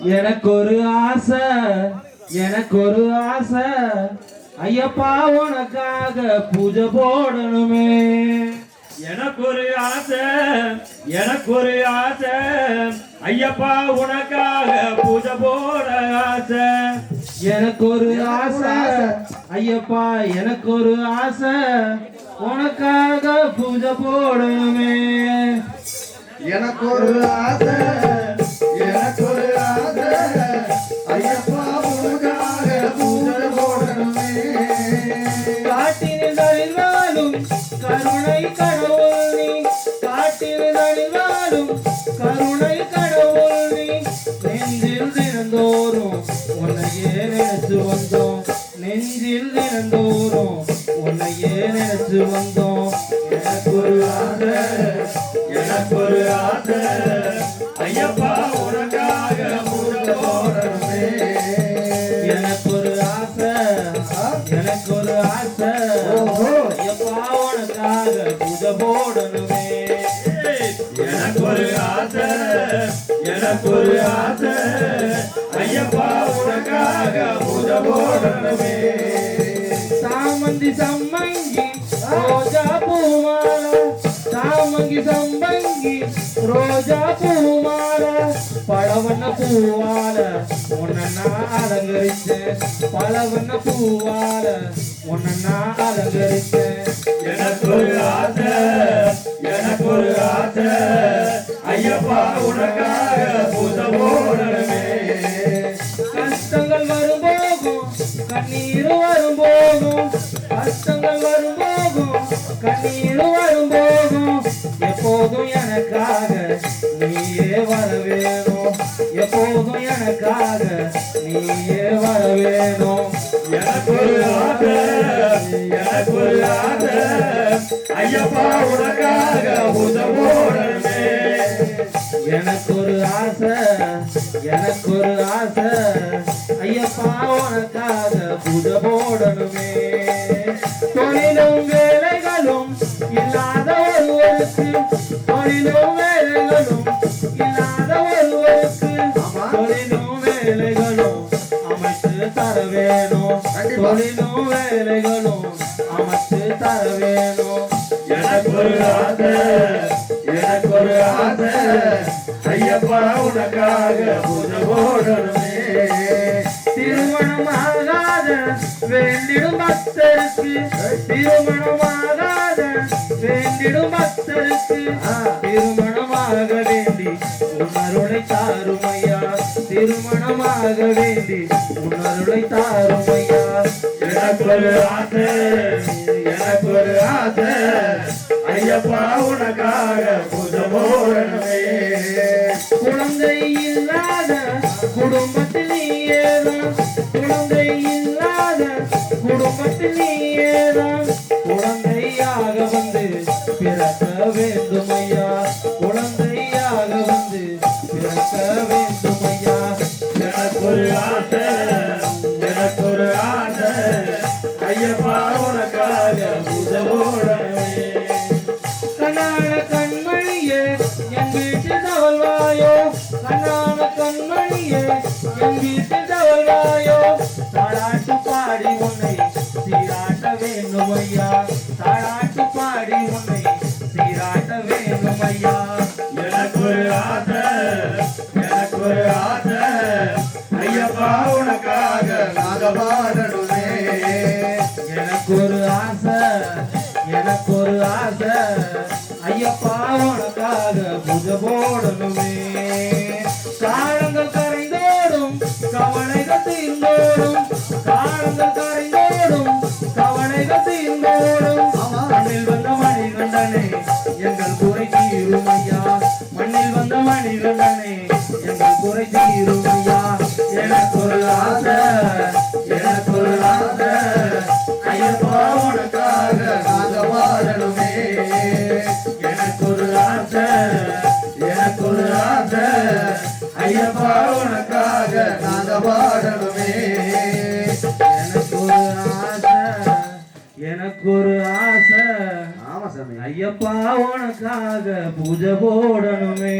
எனக்கு ஒரு ஆசை எனக்கு ஒரு ஆசை. ஐயப்பா உனக்காக பூஜை போடணுமே. எனக்கு ஒரு ஆசை எனக்கு ஒரு ஆசை. ஐயப்பா உனக்காக பூஜை போட ஆசை. எனக்கு ஒரு ஆசை ஐயப்பா எனக்கு ஒரு ஆசை. உனக்காக பூஜை போடணுமே. எனக்கு ஒரு ஆசை கருணை கடவுள் நீ காட்டில் நடிவாடும் கருணை கடவுள் நீ நெஞ்சில் தினந்தோறும் உன்னையே நினைச்சு வந்தோம். நெஞ்சில் தினந்தோறும் உன்னையே நினைச்சு வந்தோம். எனக்கு ஒரு ஆசை எனக்கு ஒரு ஆசை. ஐயப்பா உனக்காக எனக்கு ஒரு ஆசை எனக்கு ஒரு ஆசை. எனக்கு ஒரு ஆசை ஐயப்பா உனக்காக பூஜை போடணுமே. சாமந்தி சம்மங்கி ரோஜா பூமால. சாமங்கி சம்பங்கி ரோஜா பூமால. பழவண்ண பூவால உன்னை நான் அலங்கரிச்சேன் பழவண்ண பூவால உன்னை நான் அலங்கரிச்சேன் எனக்கு ஒரு ஆசை எனக்கு ஒரு ஆசை ஐயப்பா உனக்காக எனக்காக நீயே வர வேணும் எனக்கு ஒரு ஆசை எனக்கு ஒரு ஆசை ஐயப்பா உனக்காக பூஜை எனக்கு ஒரு ஆசை எனக்கு ஒரு ஆசை ஐயப்பா உனக்காக பூஜை தொழிலும் வேலைகளும் இல்லாத ஒருவருக்கு தொழிலும் வேணும். தொழிலும் வேலைகளும் அமைத்து தர வேணும் எனக்கு ஒரு ஆசை எனக்கு ஒரு ஆசை. ஐயப்பா உனக்காக பூஜை போடணுமே. திருமணமாகாத வேண்டிடும் பக்தருக்கு. திருமணமாகாத வேண்டிடும் பக்தருக்கு. திருமணமாக வேண்டி உணருளை தாருமையா திருமணமாக வேண்டி எனக்கு ஒரு ஆசை எனக்கு ஒரு ஆசை ஐயப்பா உனக்காக குழந்தை இல்லாத குடும்பத்தில் நீயேதான் குழந்தை இல்லாத குடும்பத்தில் குழந்தையாக ஐயப்பா உனக்காக பூஜை கண்ணான கண்மணியே என் வீட்டு தவழ்வாயோ? கண்ணான கண்மணியே என் வீட்டு தவழ்வாயோ? தாளாட்டு பாடி உன்னை சீராட்ட வேண்டும் ஐயா. தாளாட்டு பாடி உன்னை சீராட்ட வேண்டும் ஐயா. எனக்கு ஒரு ஆசை எனக்கு ஒரு ஆசை. ஐயப்பா உனக்காக நாக மணிகண்டனே எங்கள் குறை தீரும் ஐயா மண்ணில் வந்த மணிகண்டனே எங்கள் குறை தீரும் ஐயா எனக்கு ஒரு ஆசை எனக்கு ஒரு ஆசை ஐயப்பா உனக்காக நாக பாடணுமே எனக்கு ஒரு ஆசை எனக்கு ஒரு ஆசை ஐயப்பா உனக்காக எனக்கு ஒரு ஆசை எனக்கு ஒரு ஆசை ஐயப்பா உனக்காக பூஜை போடணுமே.